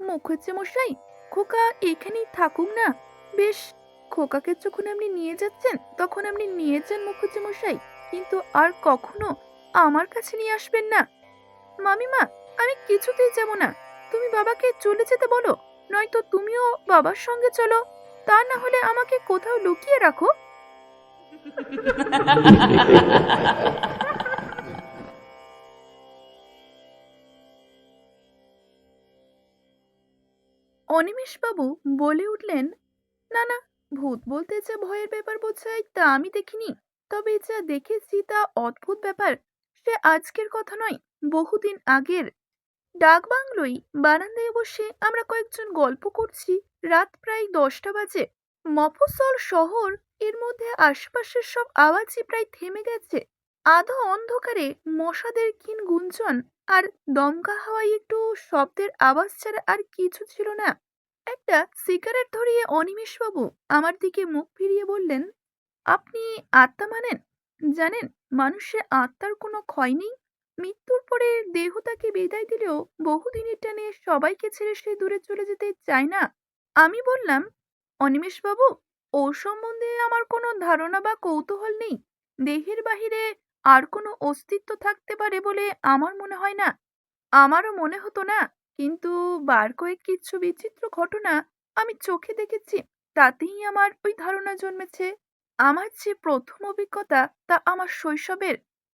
মুখুজ্জে মশাই খোকা এখানেই থাকুক না। বেশ, খোকাকে যখন আপনি নিয়ে যাচ্ছেন, তখন আপনি নিয়ে যান মুখুজ্জে মশাই কিন্তু আর কখনো আমার কাছে নিয়ে আসবেন না। মামিমা, আমি কিছুতেই যাব না। তুমি বাবাকে চলে যেতে বলো, নয়তো তুমিও বাবার সঙ্গে চলো। তা না হলে আমাকে কোথাও লুকিয়ে রাখো। অনিমেষবাবু বলে উঠলেন, না না, ভূত বলতে যা ভয়ের ব্যাপার বোঝায় তা আমি দেখিনি। তবে যা দেখেছি তা অদ্ভুত ব্যাপার। সে আজকের কথা নয়, বহুদিন আগের। ডাক বাংলোই বারান্দায় বসে আমরা কয়েকজন গল্প করছি। রাত প্রায় দশটা বাজে। মফস্বল শহর, এর মধ্যে আশপাশের সব আওয়াজই প্রায় থেমে গেছে। আধো অন্ধকারে মশাদের ক্ষীণ গুঞ্জন আর দমকা হাওয়ায় একটু শব্দের আওয়াজ ছাড়া আর কিছু ছিল না। একটা সিগারেট ধরিয়ে অনিমেষবাবু আমার দিকে মুখ ফিরিয়ে বললেন, আপনি আত্মা মানেন? জানেন মানুষের আত্মার কোনো ক্ষয় নেই? মৃত্যুর পরে দেহ তাকে বিদায় দিলেও বহুদিনের টানে সবাইকে ছেড়ে সে দূরে চলে যেতে চায় না। আমি বললাম অনিমেষবাবু ও সম্বন্ধে আমার কোনো ধারণা বা কৌতূহল নেই। দেহের বাহিরে আর কোনো অস্তিত্ব থাকতে পারে বলে আমার মনে হয় না। আমারও মনে হতো না কিন্তু বার কয়েক কিছু বিচিত্র ঘটনা আমি চোখে দেখেছি, তাতেই আমার ওই ধারণা জন্মেছে। আমার যে প্রথম অভিজ্ঞতা তা আমার শৈশবের।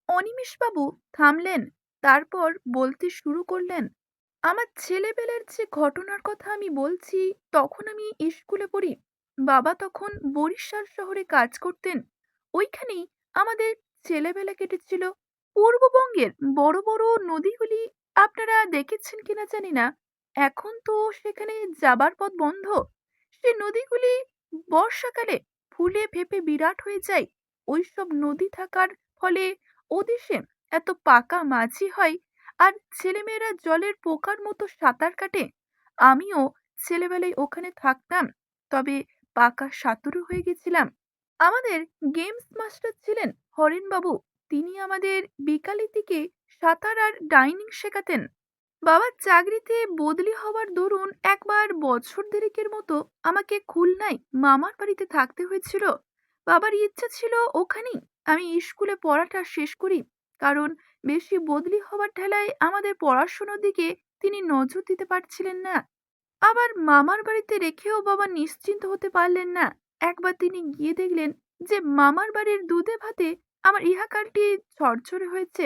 অনিমেষবাবু থামলেন, তারপর বলতে শুরু করলেন, আমার ছেলেবেলার যে ঘটনার কথা আমি বলছি, তখন আমি স্কুলে পড়ি। বাবা তখন বরিশাল শহরে কাজ করতেন। ওইখানেই আমাদের ছেলেবেলা কেটেছিল। পূর্ববঙ্গের বড় বড় নদীগুলি আপনারা দেখেছেন কিনা জানি না। এখন তো সেখানে যাবার পথ বন্ধ। সে নদীগুলি বর্ষাকালে ফুলে ফেপে বিরাট হয়ে যায়। ওইসব নদী থাকার ফলে ও দেশে এত পাকা মাঝি হয় আর ছেলেমেয়েরা জলের পোকার মতো সাঁতার কাটে। আমিও ছেলেবেলায় ওখানে থাকতাম, তবে পাকা সাঁতুরু হয়ে গেছিলাম। আমাদের গেমস মাস্টার ছিলেন হরেনবাবু। তিনি আমাদের বিকালের দিকে সাঁতার আর ডাইনিং শেখাতেন। বাবার চাকরিতে বদলি হওয়ার দরুন একবার বছর দেড়েকের মতো আমাকে খুলনায় মামার বাড়িতে থাকতে হয়েছিল। বাবার ইচ্ছা ছিল ওখানেই আমি স্কুলে পড়াটা শেষ করি, কারণ বেশি বদলি হওয়ার ঠেলায় আমাদের পড়াশোনার দিকে তিনি নজর দিতে পারছিলেন না। আবার মামার বাড়িতে রেখেও বাবা নিশ্চিন্ত হতে পারলেন না। একবার তিনি গিয়ে দেখলেন যে মামার বাড়ির দুধে ভাতে আমার ইহাকালটি ঝরঝরে হয়েছে।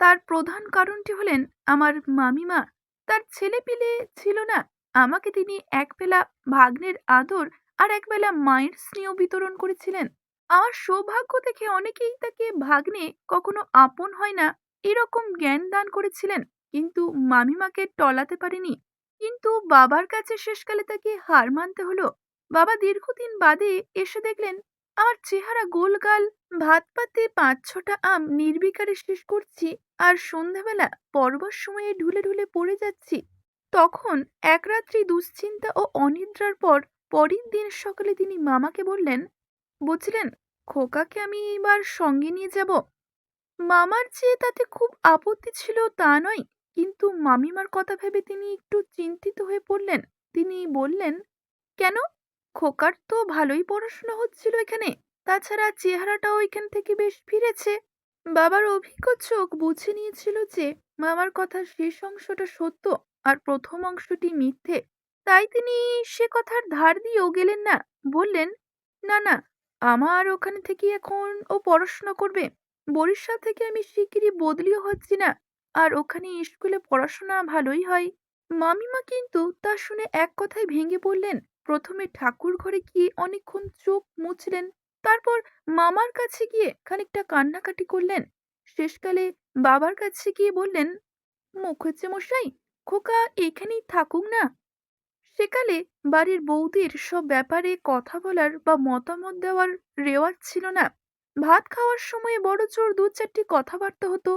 তার প্রধান কারণটি হলেন আমার মামিমা। তার ছেলে পিলে ছিল না। আমাকে তিনি এক বেলা ভাগ্নের আদর আর এক বেলা মায়ের স্নেহ বিতরণ করেছিলেন। আমার সৌভাগ্য দেখে অনেকেই তাকে ভাগ্নে কখনো আপন হয় না এরকম জ্ঞান দান করেছিলেন। কিন্তু মামিমাকে টলাতে পারেনি। কিন্তু বাবার কাছে শেষকালে তাকে হার মানতে হলো। বাবা দীর্ঘদিন বাদে এসে দেখলেন, আমার চেহারা গোলগাল ভাত পাতে পাঁচ ছটা আম নির্বিকারে শেষ করছি আর সন্ধ্যাবেলা পরবার সময়ে ঢুলে ঢুলে পড়ে যাচ্ছি। তখন এক রাত্রি দুশ্চিন্তা ও অনিদ্রার পর পরের দিন সকালে তিনি মামাকে বললেন বুঝলেন খোকাকে আমি এবার সঙ্গে নিয়ে যাব। মামার যে তাতে খুব আপত্তি ছিল তা নয়, কিন্তু মামিমার কথা ভেবে তিনি একটু চিন্তিত হয়ে পড়লেন। তিনি বললেন, কেন? খোকার তো ভালোই পড়াশোনা হচ্ছিল এখানে। তাছাড়া চেহারাটাও এখান থেকে বেশ ফিরেছে। বাবার অভিজ্ঞ চোখ বুঝে নিয়েছিল যে, মামার কথার শেষ অংশটা সত্য আর প্রথম অংশটি মিথ্যে। তাই তিনি সে কথার ধার দিয়েও গেলেন না। বললেন, না না, আমার ওখানে থেকে এখন ও পড়াশোনা করবে। বরিশাল থেকে আমি শিগগিরই বদলিও হচ্ছি না। আর ওখানে স্কুলে পড়াশোনা ভালোই হয়। মামিমা কিন্তু তা শুনে এক কথায় ভেঙে পড়লেন। প্রথমে ঠাকুর ঘরে গিয়ে অনেকক্ষণ চোখ মুছলেন। তারপর মামার কাছে গিয়ে খানিকটা কান্নাকাটি করলেন। শেষকালে বাবার কাছে গিয়ে বললেন মুখুজ্জে মশাই, খোকা এখানেই থাকুক না। সেকালে বাড়ির বৌদির সব ব্যাপারে কথা বলার বা মতামত দেওয়ার রেওয়াজ ছিল না। ভাত খাওয়ার সময় বড় চোর দু চারটি কথাবার্তা হতো।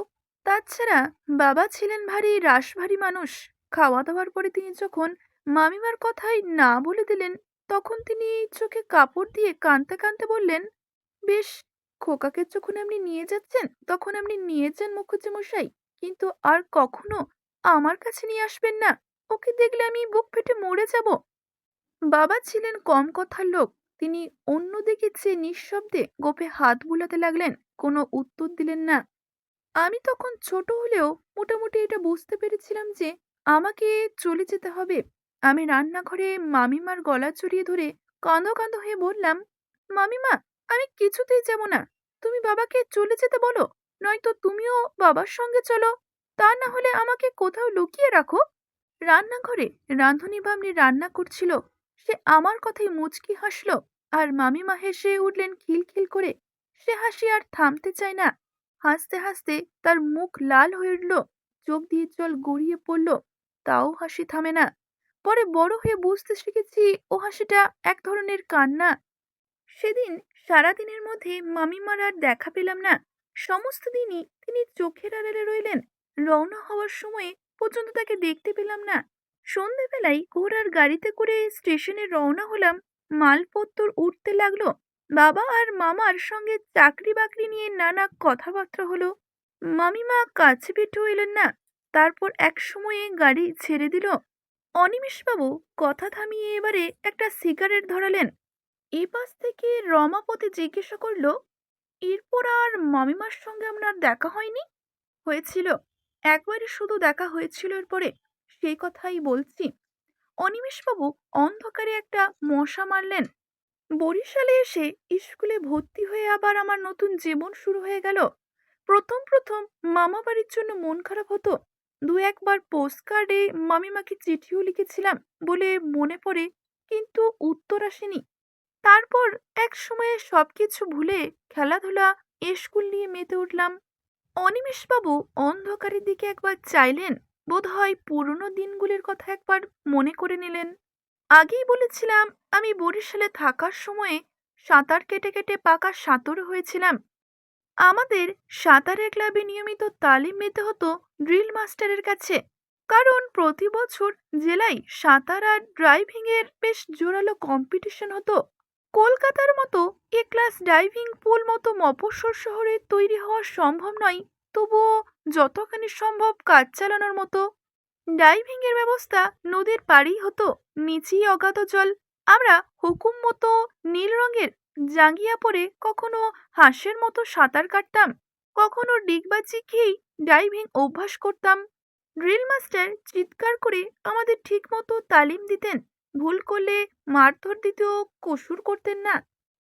তাছাড়া বাবা ছিলেন ভারী রাশভারী মানুষ। খাওয়া দাওয়ার পরে তিনি যখন মামিমার কথাই না বলে দিলেন তখন তিনি চোখে কাপড় দিয়ে কাঁদতে কাঁদতে বললেন, বেশ, খোকাকে যখন আপনি নিয়ে যাচ্ছেন, তখন আপনি নিয়ে যান মুখুজ্জে মশাই কিন্তু আর কখনো আমার কাছে নিয়ে আসবেন না। ওকে দেখলে আমি বুক ফেটে মরে যাব। বাবা ছিলেন কম কথার লোক। তিনি অন্যদিকে চেয়ে নিঃশব্দে গোপে হাত বুলাতে লাগলেন, কোনো উত্তর দিলেন না। আমি তখন ছোট হলেও মোটামুটি এটা বুঝতে পেরেছিলাম যে আমাকে চলে যেতে হবে। আমি রান্নাঘরে মামিমার গলা জড়িয়ে ধরে কাঁদো কাঁদো হয়ে বললাম, মামিমা, আমি কিছুতেই যাব না। তুমি বাবাকে চলে যেতে বলো, নয়তো তুমিও বাবার সঙ্গে চলো। তা না হলে আমাকে কোথাও লুকিয়ে রাখো। রান্নাঘরে রাঁধুনি বামনি রান্না করছিল। সে আমার কথাই মুচকি হাসলো আর মামিমা হেসে উঠলেন খিলখিল করে। সে হাসি আর থামতে চায় না। হাসতে হাসতে তার মুখ লাল হয়ে উঠল, চোখ দিয়ে জল গড়িয়ে পড়ল। তাও হাসি থামে না। পরে বড় হয়ে বুঝতে শিখেছি ও হাসিটা এক ধরনের কান্না। সেদিন সারাদিনের মধ্যে মামিমার আর দেখা পেলাম না। সমস্ত দিনই তিনি চোখের আড়ালে রইলেন। রওনা হওয়ার সময়ে পর্যন্ত তাকে দেখতে পেলাম না। সন্ধেবেলায় ঘোড়ার গাড়িতে করে স্টেশনে রওনা হলাম। মালপত্তর উঠতে লাগল। বাবা আর মামার সঙ্গে চাকরি বাকরি নিয়ে নানা কথাবার্তা হলো। মামিমা কাছে পিঠেও এলেন না। তারপর এক সময়ে গাড়ি ছেড়ে দিল। অনিমেষবাবু, কথা থামিয়ে এবারে একটা সিগারেট ধরালেন। এই পাশ থেকে রমাপতি জিজ্ঞাসা করল, এরপর আর মামিমার সঙ্গে আপনার দেখা হয়নি? হয়েছিল। একবারই শুধু দেখা হয়েছিল এরপরে, সেই কথাই বলছি। অনিমেষবাবু অন্ধকারে একটা মশা মারলেন। বরিশালে এসে স্কুলে ভর্তি হয়ে আবার আমার নতুন জীবন শুরু হয়ে গেল। প্রথম প্রথম মামা বাড়ির জন্য মন খারাপ হতো। দু একবার পোস্ট কার্ডে মামিমাকে চিঠিও লিখেছিলাম বলে মনে পড়ে, কিন্তু উত্তর আসেনি। তারপর এক সময়ে সব কিছু ভুলে খেলাধুলা, স্কুল নিয়ে মেতে উঠলাম। অনিমেষবাবু অন্ধকারের দিকে একবার চাইলেন, বোধহয় পুরনো দিনগুলির কথা একবার মনে করে নিলেন। আগেই বলেছিলাম, আমি বরিশালে থাকার সময়ে সাঁতার কেটে কেটে পাকা সাঁতর হয়েছিলাম। আমাদের সাঁতারের ক্লাবে নিয়মিত তালিম নিতে হতো ড্রিল মাস্টারের কাছে। কারণ প্রতি বছর জেলায় সাঁতার আর ড্রাইভিংয়ের বেশ জোরালো কম্পিটিশন হতো। কলকাতার মতো এ ক্লাস ডাইভিং পুল মতো মফস্বল শহরে তৈরি হওয়া সম্ভব নয়, তবুও যতখানি সম্ভব কাজ চালানোর মতো। ডাইভিং এর ব্যবস্থা নদীর পাড়েই হতো, নিচেই অগাধ জল। আমরা হুকুম মতো নীল রঙের জাঙ্গিয়া পরে কখনো হাঁসের মতো সাঁতার কাটতাম, কখনো ডিগবাজি খেয়েই ডাইভিং অভ্যাস করতাম। ড্রিল মাস্টার চিৎকার করে আমাদের ঠিকমতো তালিম দিতেন, ভুল করলে মারধর দিতেও কসুর করতেন না।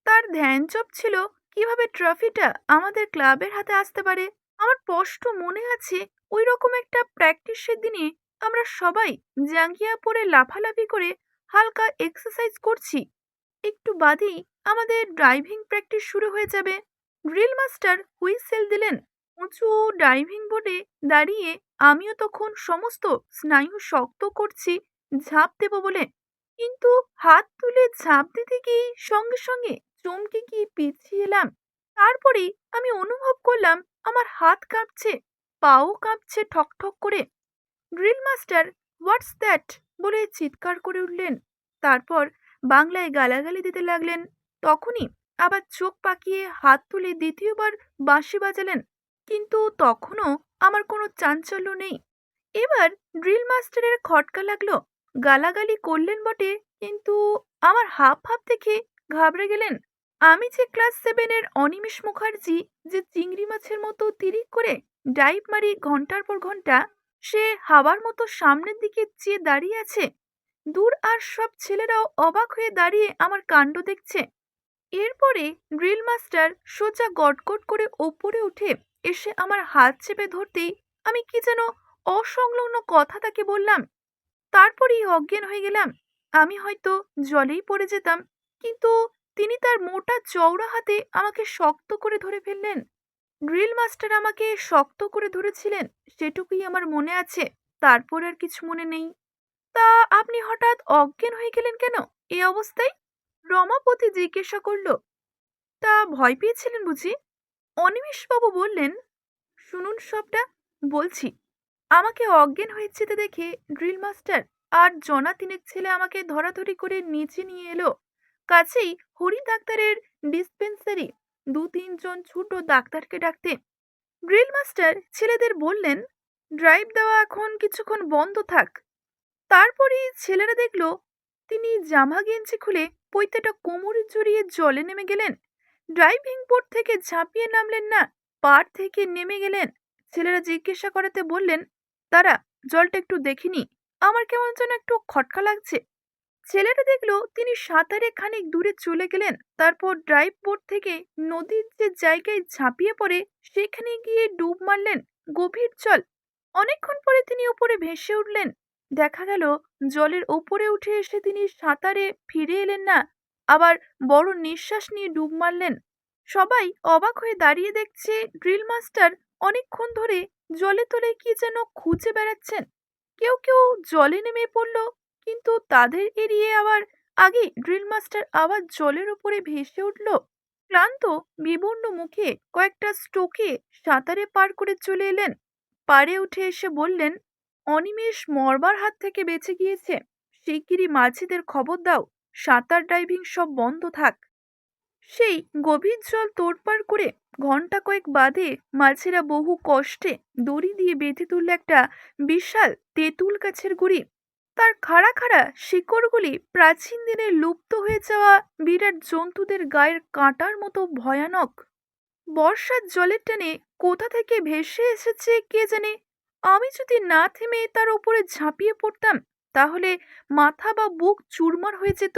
তার ধ্যান চপ ছিল, কীভাবে ট্রফিটা আমাদের ক্লাবের হাতে আসতে পারে? আমার স্পষ্ট মনে আছে ওই রকম একটা প্র্যাকটিসের দিনে আমরা সবাই জাঙ্গিয়া পরে লাফালাফি করে হালকা এক্সারসাইজ করছি। একটু বাদেই আমাদের ড্রাইভিং প্র্যাকটিস শুরু হয়ে যাবে। ড্রিল মাস্টার হুইসেল দিলেন, উঁচু ড্রাইভিং বোর্ডে দাঁড়িয়ে আমিও তখন সমস্ত স্নায়ু শক্ত করছি, ঝাঁপ দেব বলে। কিন্তু হাত তুলে ঝাঁপ দিতে গিয়ে সঙ্গে সঙ্গে চমকে গিয়ে পিছিয়ে এলাম। তারপরেই আমি অনুভব করলাম আমার হাত কাঁপছে, পাও কাঁপছে ঠকঠক করে। ড্রিল মাস্টার হোয়াটস দ্যাট বলে চিৎকার করে উঠলেন। তারপর বাংলায় গালাগালি দিতে লাগলেন তখনই আবার চোখ পাকিয়ে হাত তুলে দ্বিতীয়বার বাঁশি বাজালেন। কিন্তু তখনও আমার কোনো চাঞ্চল্য নেই। এবার ড্রিল মাস্টারের খটকা লাগল। গালাগালি করলেন বটে, কিন্তু আমার হাফ ভাব দেখে ঘাবড়ে গেলেন। আমি যে ক্লাস সেভেনের অনিমেষ মুখার্জি, যে চিংড়ি মাছের মতো তিরিক করে ডাইভ মারি ঘণ্টার পর ঘণ্টা, সে হাওয়ার মতো সামনের দিকে চেয়ে দাঁড়িয়ে আছে। দূর আর সব ছেলেরাও অবাক হয়ে দাঁড়িয়ে আমার কাণ্ড দেখছে। এরপরে ড্রিল মাস্টার সোজা গটগট করে ওপরে উঠে এসে আমার হাত চেপে ধরতেই আমি কি যেন অসংলগ্ন কথা তাকে বললাম। তারপরেই অজ্ঞান হয়ে গেলাম। আমি হয়তো জলেই পড়ে যেতাম, কিন্তু তিনি তার মোটা চওড়া হাতে আমাকে শক্ত করে ধরে ফেললেন। ড্রিল মাস্টার আমাকে শক্ত করে ধরেছিলেন, সেটুকুই আমার মনে আছে, তারপর আর কিছু মনে নেই। তা আপনি হঠাৎ অজ্ঞান হয়ে গেলেন কেন? এ অবস্থায়? রমাপতি জিজ্ঞাসা করল, তা ভয় পেয়েছিলেন বুঝি? অনিমেষবাবু বললেন, শুনুন সবটা, বলছি। আমাকে অজ্ঞান হয়ে যেতে দেখে ড্রিল মাস্টার আর জনা তিনেক ছেলে আমাকে ধরাধরি করে নিচে নিয়ে এলো। কাছেই হরি ডাক্তারের ডিসপেন্সারি দু তিনজন ছোট ডাক্তারকে ডাকতে। ড্রিল মাস্টার ছেলেদের বললেন, ড্রাইভ দেওয়া এখন কিছুক্ষণ বন্ধ থাক। তারপরেই ছেলেরা দেখল, তিনি জামা গেঞ্জি খুলে পৈতাটা কোমরে জড়িয়ে জলে নেমে গেলেন। ড্রাইভিং বোর্ড থেকে ঝাঁপিয়ে নামলেন না, পার থেকে নেমে গেলেন। ছেলেরা জিজ্ঞাসা করাতে বললেন, তারা, জলটা একটু দেখিনি আমার কেমন যেন একটু খটকা লাগছে। ছেলেটা দেখল তিনি সাঁতারে খানিক দূরে চলে গেলেন, তারপর ড্রাইভ বোর্ড থেকে নদীর যে জায়গায় ঝাঁপিয়ে পড়ে, সেখানে গিয়ে ডুব মারলেন গভীর জল। অনেকক্ষণ পরে তিনি উপরে ভেসে উঠলেন। দেখা গেল জলের ওপরে উঠে এসে তিনি সাঁতারে ফিরে এলেন না, আবার বড় নিঃশ্বাস নিয়ে ডুব মারলেন। সবাই অবাক হয়ে দাঁড়িয়ে দেখছে ড্রিল মাস্টার অনেকক্ষণ ধরে জলে তলে কি যেন খুঁজে বেড়াচ্ছেন। কেউ কেউ জলে নেমে পড়ল, কিন্তু তাদের এড়িয়ে আবার আগে ড্রিল মাস্টার আবার জলের উপরে ভেসে উঠল। ক্লান্ত, বিবর্ণ মুখে কয়েকটা স্টোকে সাঁতারে পার করে চলে এলেন। পাড়ে উঠে এসে বললেন অনিমেষ মরবার হাত থেকে বেঁচে গিয়েছে? শিগগিরই মাঝিদের খবর দাও। সাঁতার ড্রাইভিং সব বন্ধ থাক। সেই গভীর জল তোড়পাড় করে ঘণ্টা কয়েক বাদে মাঝিরা বহু কষ্টে দড়ি দিয়ে বেঁধে তুলল একটা বিশাল তেঁতুল গাছের গুড়ি। তার খাড়া খাড়া শিকড়গুলি প্রাচীন দিনে লুপ্ত হয়ে যাওয়া বিরাট জন্তুদের গায়ের কাঁটার মতো ভয়ানক। বর্ষার জলের টানে কোথা থেকে ভেসে এসেছে কে জানে? আমি যদি না থেমে তার উপরে ঝাঁপিয়ে পড়তাম, তাহলে মাথা বা বুক চুরমার হয়ে যেত।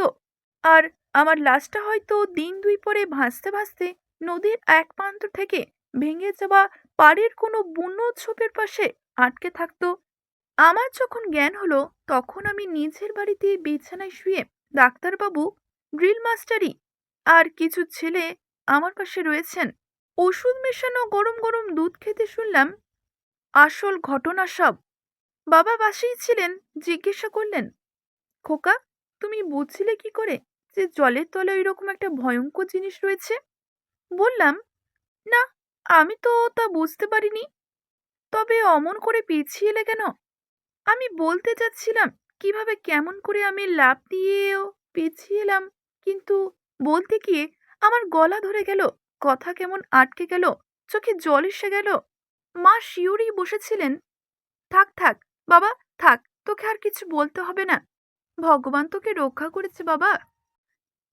আর আমার লাশটা হয়তো দিন দুই পরে ভাসতে ভাসতে নদীর এক প্রান্ত থেকে ভেঙে যাওয়া পাড়ের কোনো বুনো ছোপের পাশে আটকে থাকতো। আমার যখন জ্ঞান হলো, তখন আমি নিজের বাড়িতে বিছানায় শুয়ে ডাক্তারবাবু, ড্রিল মাস্টারি আর কিছু ছেলে আমার পাশে রয়েছেন। ওষুধ মেশানো গরম গরম দুধ খেতে শুনলাম আসল ঘটনা সব। বাবা পাশেই ছিলেন, জিজ্ঞাসা করলেন, খোকা, তুমি বুঝছিলে কি করে যে জলের তলে ওই রকম একটা ভয়ঙ্কর জিনিস রয়েছে? বললাম, না, আমি তো তা বুঝতে পারিনি। তবে অমন করে পিছিয়ে এলে কেন? আমি বলতে যাচ্ছিলাম কীভাবে কেমন করে আমি লাভ দিয়েও পিছিয়ে এলাম, কিন্তু বলতে গিয়ে আমার গলা ধরে গেল, কথা কেমন আটকে গেল, চোখে জল এসে গেল। মা শিউরেই বসেছিলেন। থাক থাক, বাবা, থাক, তোকে আর কিছু বলতে হবে না। ভগবান তোকে রক্ষা করেছে, বাবা।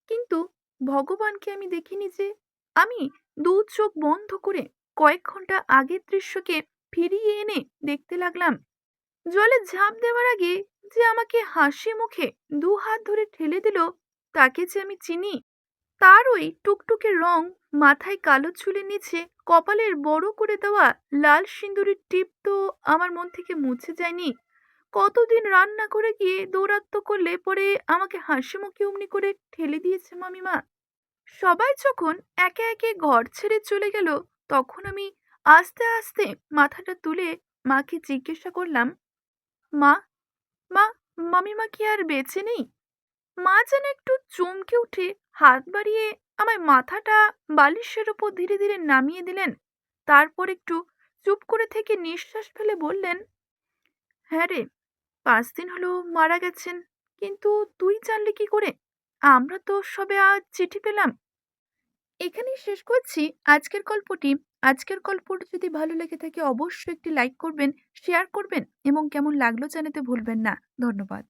কিন্তু ভগবানকে আমি দেখিনি যে আমি দু চোখ বন্ধ করে কয়েক ঘণ্টা আগের দৃশ্যকে ফিরিয়ে এনে দেখতে লাগলাম। জলে ঝাঁপ দেওয়ার আগে যে আমাকে হাসি মুখে দু হাত ধরে ঠেলে দিল, তাকে যে আমি চিনি, তার ওই টুকটুকে রং মাথায় কালো চুলের নিচে কপালের বড় করে দেওয়া লাল সিঁদুরের টিপ তো আমার মন থেকে মুছে যায়নি। কতদিন রান্না করে গিয়ে দৌরাত্ম করলে পরে আমাকে হাসি মুখে অমনি করে ঠেলে দিয়েছে মামিমা। সবাই যখন একে একে ঘর ছেড়ে চলে গেল, তখন আমি আস্তে আস্তে মাথাটা তুলে মাকে জিজ্ঞাসা করলাম, মা মা, মামিমা কি আর বেঁচে নেই? মা যেন একটু চমকে উঠে হাত বাড়িয়ে আমায় মাথাটা বালিশের ওপর ধীরে ধীরে নামিয়ে দিলেন। তারপর একটু চুপ করে থেকে নিঃশ্বাস ফেলে বললেন হ্যাঁ রে, পাঁচ দিন হলো মারা গেছেন, কিন্তু তুই জানলি কি করে? আমরা তো সবে আজ চিঠি পেলাম। এখানেই শেষ করছি। আজকের গল্পটি আজকের গল্পটি যদি ভালো লেগে থাকে অবশ্যই একটি লাইক করবেন, শেয়ার করবেন এবং কেমন লাগল জানাতে ভুলবেন না। ধন্যবাদ।